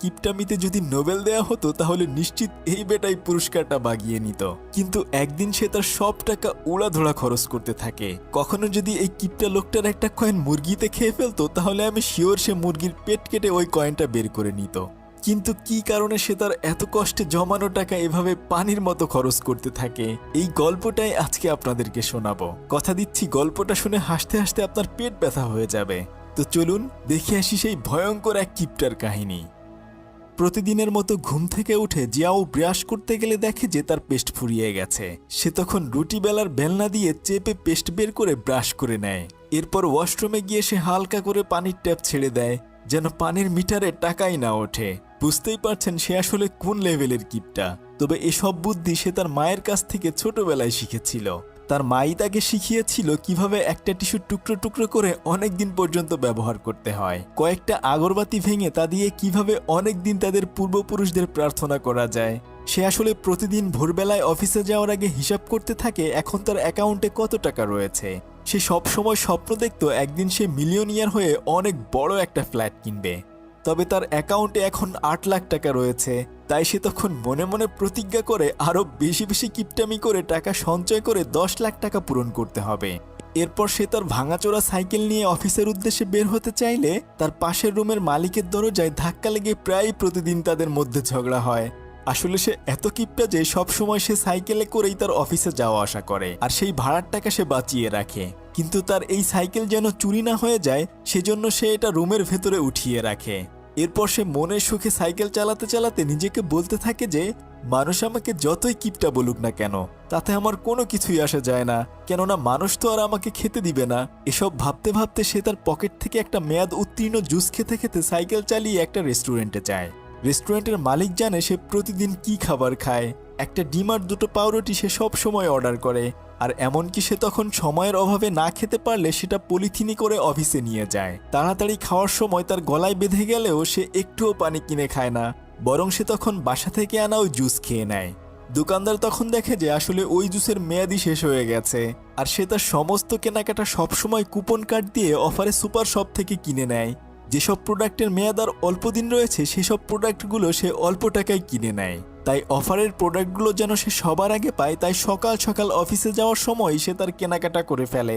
কিপটামিতে যদি নোবেল দেয়া হতো, তাহলে নিশ্চিত এই বেটাই পুরস্কারটা বাগিয়ে নিত। কিন্তু একদিন সে তার সব টাকা উড়াধুড়া খরচ করতে থাকে। কখনো যদি এই কিপটা লোকটার একটা কয়েন মুরগিতে খেয়ে ফেলতো, তাহলে আমি শিওর সে মুরগির পেট কেটে ওই কয়েনটা বের করে নিত। কিন্তু কি কারণে সে তার এত কষ্টে জমানো টাকা এভাবে পানির মতো খরচ করতে থাকে? এই গল্পটাই আজকে আপনাদেরকে শোনাবো। কথা দিচ্ছি গল্পটা শুনে হাসতে হাসতে আপনার পেট ব্যথা হয়ে যাবে। তো চলুন, দেখে আসি সেই ভয়ঙ্কর এক কিপটার কাহিনী। প্রতিদিনের মতো ঘুম থেকে উঠে জিয়াও ব্রাশ করতে গেলে দেখে যে তার পেস্ট ফুরিয়ে গেছে। সে তখন রুটি বেলার বেলনা দিয়ে চেপে পেস্ট বের করে ব্রাশ করে নেয়। এরপর ওয়াশরুমে গিয়ে সে হালকা করে পানির ট্যাপ ছেড়ে দেয়, যেন পানির মিটারে টাকাই না ওঠে। বুঝতেই পারছেন সে আসলে কোন লেভেলের কিপটা। তবে এসব বুদ্ধি সে তার মায়ের কাছ থেকে ছোটবেলায় শিখেছিল। তার মাই তাকে শিখিয়েছিল কীভাবে একটা টিস্যু টুকরো টুকরো করে অনেক দিন পর্যন্ত ব্যবহার করতে হয়। কয়েকটা আগরবাতি ভেঙে তা দিয়ে কীভাবে অনেক দিন তাদের পূর্বপুরুষদের প্রার্থনা করা যায়। সে আসলে প্রতিদিন ভোরবেলায় অফিসে যাওয়ার আগে হিসাব করতে থাকে এখন তার অ্যাকাউন্টে কত টাকা রয়েছে। সে সব সময় স্বপ্ন দেখত একদিন সে মিলিয়নিয়ার হয়ে অনেক বড় একটা ফ্ল্যাট কিনবে। তবে তার অ্যাকাউন্টে এখন আট লাখ টাকা রয়েছে। তাই সে তখন মনে মনে প্রতিজ্ঞা করে আরও বেশি বেশি কিপটামি করে টাকা সঞ্চয় করে দশ লাখ টাকা পূরণ করতে হবে। এরপর সে তার ভাঙাচোরা সাইকেল নিয়ে অফিসের উদ্দেশ্যে বের হতে চাইলে তার পাশের রুমের মালিকের দরজায় ধাক্কা লেগে প্রায় প্রতিদিন তাদের মধ্যে ঝগড়া হয়। আসলে সে এত কিপটা যে সব সময় সে সাইকেলে করেই তার অফিসে যাওয়া আসা করে আর সেই ভাড়ার টাকা সে বাঁচিয়ে রাখে। কিন্তু তার এই সাইকেল যেন চুরি না হয়ে যায়, সেজন্য সে এটা রুমের ভেতরে উঠিয়ে রাখে। এরপর সে মনের সুখে সাইকেল চালাতে চালাতে নিজেকে বলতে থাকে যে, মানুষ আমাকে যতই কিপটা বলুক না কেন, তাতে আমার কোনো কিছুই আসা যায় না। কেননা মানুষ তো আর আমাকে খেতে দিবে না। এসব ভাবতে ভাবতে সে তার পকেট থেকে একটা মেয়াদ উত্তীর্ণ জুস খেতে খেতে সাইকেল চালিয়ে একটা রেস্টুরেন্টে যায়। রেস্টুরেন্টের মালিক জানে সে প্রতিদিন কি খাবার খায়। একটা ডিম আর দুটো পাউরুটি সে সব সময় অর্ডার করে। আর এমনকি সে তখন সময়ের অভাবে না খেতে পারলে সেটা পলিথিনি করে অফিসে নিয়ে যায়। তাড়াতাড়ি খাওয়ার সময় তার গলায় বেঁধে গেলেও সে একটুও পানি কিনে খায় না, বরং সে তখন বাসা থেকে আনা ওই জুস খেয়ে নেয়। দোকানদার তখন দেখে যে আসলে ওই জুসের মেয়াদি শেষ হয়ে গেছে, আর সে তার সমস্ত কেনাকাটা সবসময় কুপন কার্ড দিয়ে অফারে সুপার শপ থেকে কিনে নেয়। যেসব প্রোডাক্টের মেয়াদ আর অল্প দিন রয়েছে, সেসব প্রোডাক্টগুলো সে অল্প টাকায় কিনে নেয়। তাই অফারের প্রোডাক্টগুলো যেন সে সবার আগে পায়, তাই সকাল সকাল অফিসে যাওয়ার সময় সে তার কেনাকাটা করে ফেলে।